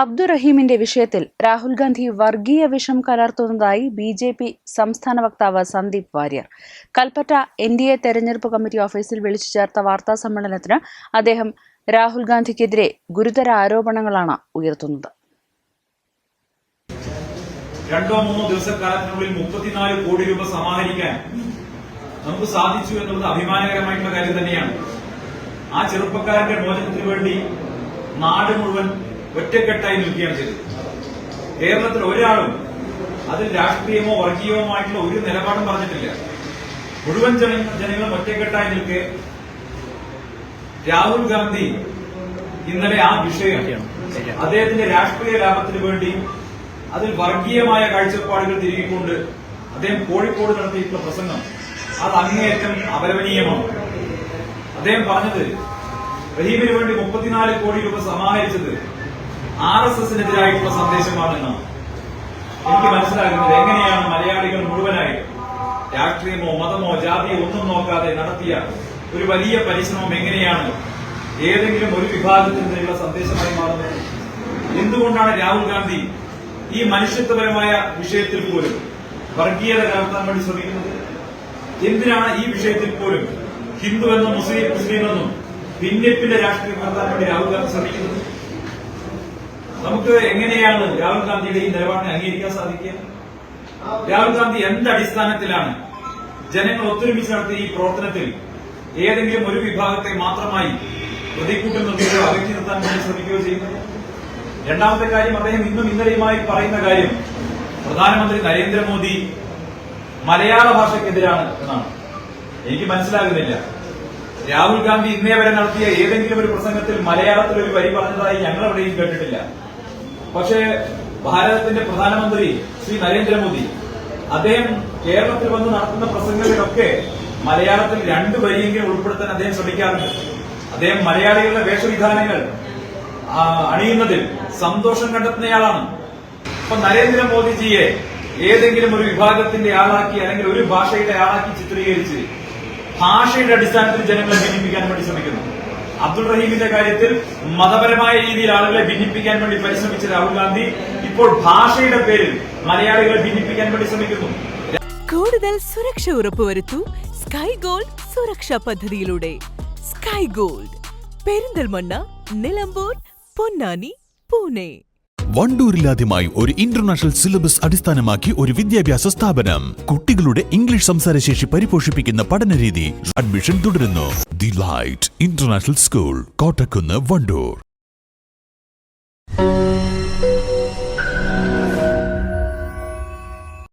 അബ്ദുറഹീമിന്റെ വിഷയത്തിൽ രാഹുൽ ഗാന്ധി വർഗീയ വിഷം കലർത്തുന്നതായി ബി ജെ പി സംസ്ഥാന വക്താവ് Sandeep Warrier. Kalpetta N D A തെരഞ്ഞെടുപ്പ് കമ്മിറ്റി ഓഫീസിൽ വിളിച്ചു ചേർത്ത വാർത്താ സമ്മേളനത്തിന് അദ്ദേഹം രാഹുൽ ഗാന്ധിക്കെതിരെ ഗുരുതര ആരോപണങ്ങളാണ് ഉയർത്തുന്നത്. രണ്ടോ മൂന്നോ ദിവസക്കാലത്തിനുള്ളിൽ മുപ്പത്തിനാല് കോടി രൂപ സമാഹരിക്കാൻ നമുക്ക് സാധിച്ചു എന്നുള്ളത് അഭിമാനകരമായിട്ടുള്ള കാര്യം തന്നെയാണ്. ആ ചെറുപ്പക്കാരന്റെ മോചനത്തിന് വേണ്ടി നാട് മുഴുവൻ ഒറ്റക്കെട്ടായി നിൽക്കുകയാണ് ചെയ്തത്. കേരളത്തിൽ ഒരാളും അത് രാഷ്ട്രീയമോ വർഗീയമോ ആയിട്ടുള്ള ഒരു നിലപാടും പറഞ്ഞിട്ടില്ല. മുഴുവൻ ജന ജനങ്ങളും ഒറ്റക്കെട്ടായി നിൽക്കെ രാഹുൽ ഗാന്ധി ഇന്നലെ ആ വിഷയം അദ്ദേഹത്തിന്റെ രാഷ്ട്രീയ ലാഭത്തിന് വേണ്ടി അതിൽ വർഗീയമായ കാഴ്ചപ്പാടുകൾ തിരികൊണ്ട് അദ്ദേഹം കോഴിക്കോട് നടത്തിയിട്ടുള്ള പ്രസംഗം. അത് അങ്ങേയറ്റം അപലപനീയമാണ്. അദ്ദേഹം പറഞ്ഞത് റഹീമിന് വേണ്ടി മുപ്പത്തിനാല് കോടി രൂപ സമാഹരിച്ചത് ആർ എസ് എസിനെതിരായിട്ടുള്ള സന്ദേശമാണെന്നാണ് എനിക്ക് മനസ്സിലാകുന്നത് എങ്ങനെയാണ് മലയാളികൾ മുഴുവനായി രാഷ്ട്രീയമോ മതമോ ജാതിയോ ഒന്നും നോക്കാതെ നടത്തിയ ഒരു വലിയ പരിശ്രമം എങ്ങനെയാണ്? ഏതെങ്കിലും ഒരു വിഭാഗത്തിനെതിരെയുള്ള സന്ദേശമായി മാറുന്നത്? എന്തുകൊണ്ടാണ് രാഹുൽ ഗാന്ധി ഈ മനുഷ്യത്വപരമായ വിഷയത്തിൽ പോലും വർഗീയത കലർത്താൻ വേണ്ടി ശ്രമിക്കുന്നത്? എന്തിനാണ് ഈ വിഷയത്തിൽ പോലും ഹിന്ദു എന്നും മുസ്ലിം മുസ്ലിം എന്നും ഭിന്നിപ്പിന്റെ രാഷ്ട്രീയം നടത്താൻ വേണ്ടി രാഹുൽ ഗാന്ധി ശ്രമിക്കുന്നത്? നമുക്ക് എങ്ങനെയാണ് രാഹുൽ ഗാന്ധിയുടെ ഈ നിലപാടിനെ അംഗീകരിക്കാൻ സാധിക്കുക? രാഹുൽ ഗാന്ധി എന്ത് അടിസ്ഥാനത്തിലാണ് ജനങ്ങൾ ഒത്തൊരുമിച്ച് നടത്തിയ ഈ പ്രവർത്തനത്തിൽ ഏതെങ്കിലും ഒരു വിഭാഗത്തെ മാത്രമായി പ്രതിക്കൂട്ടിൽ നിർത്തുകയോ അകറ്റി നിർത്താൻ വേണ്ടി ശ്രമിക്കുകയോ ചെയ്യുന്നത്? രണ്ടാമത്തെ കാര്യം അദ്ദേഹം ഇന്നും ഇന്നലെയുമായി പറയുന്ന കാര്യം പ്രധാനമന്ത്രി നരേന്ദ്രമോദി മലയാള ഭാഷയ്ക്കെതിരാണ് എന്നാണ്. എനിക്ക് മനസ്സിലാകുന്നില്ല. രാഹുൽ ഗാന്ധി ഇന്നേ വരെ നടത്തിയ ഏതെങ്കിലും ഒരു പ്രസംഗത്തിൽ മലയാളത്തിൽ ഒരു വരി പറഞ്ഞതായി ഞങ്ങൾ എവിടെയും കേട്ടിട്ടില്ല. പക്ഷേ ഭാരതത്തിന്റെ പ്രധാനമന്ത്രി ശ്രീ നരേന്ദ്രമോദി അദ്ദേഹം കേരളത്തിൽ വന്ന് നടത്തുന്ന പ്രസംഗങ്ങളിലൊക്കെ മലയാളത്തിൽ രണ്ടു വരിയെങ്കിലും ഉൾപ്പെടുത്താൻ അദ്ദേഹം ശ്രമിക്കാറുണ്ട്. അദ്ദേഹം മലയാളികളുടെ വേഷവിധാനങ്ങൾ അണിയുന്നതിൽ സന്തോഷം കണ്ടെത്തുന്നയാളാണ്. അപ്പൊ നരേന്ദ്രമോദിജിയെ ഏതെങ്കിലും ഒരു വിഭാഗത്തിന്റെ ആളാക്കി അല്ലെങ്കിൽ ഒരു ഭാഷയുടെ ആളാക്കി ചിത്രീകരിച്ച് ഭാഷയുടെ അടിസ്ഥാനത്തിൽ ജനങ്ങളെ ഭിന്നിപ്പിക്കാൻ വേണ്ടി ശ്രമിക്കുന്നു. അബ്ദുൾ റഹീമിന്റെ കാര്യത്തിൽ മതപരമായ രീതിയിൽ ആളുകളെ ഭിന്നിപ്പിക്കാൻ വേണ്ടി പരിശ്രമിച്ച രാഹുൽ ഗാന്ധി ഇപ്പോൾ ഭാഷയുടെ പേരിൽ മലയാളികളെ ഭിന്നിപ്പിക്കാൻ വേണ്ടി ശ്രമിക്കുന്നു. കൂടുതൽ സുരക്ഷ ഉറപ്പുവരുത്തു സ്കൈ ഗോൾഡ് സുരക്ഷാ പദ്ധതിയിലൂടെ. Sky gold. പെരിന്തൽമണ്ണ നിലമ്പൂർ പൊന്നാനി പൂനെ. വണ്ടൂരിലാദ്യമായി ഒരു ഇന്റർനാഷണൽ സിലബസ് അടിസ്ഥാനമാക്കി ഒരു വിദ്യാഭ്യാസ സ്ഥാപനം. കുട്ടികളുടെ ഇംഗ്ലീഷ് സംസാരശേഷി പരിപോഷിപ്പിക്കുന്ന പഠനരീതി അഡ്മിഷൻ തുടരുന്നു. The light international school Kottakkunnu Wandoor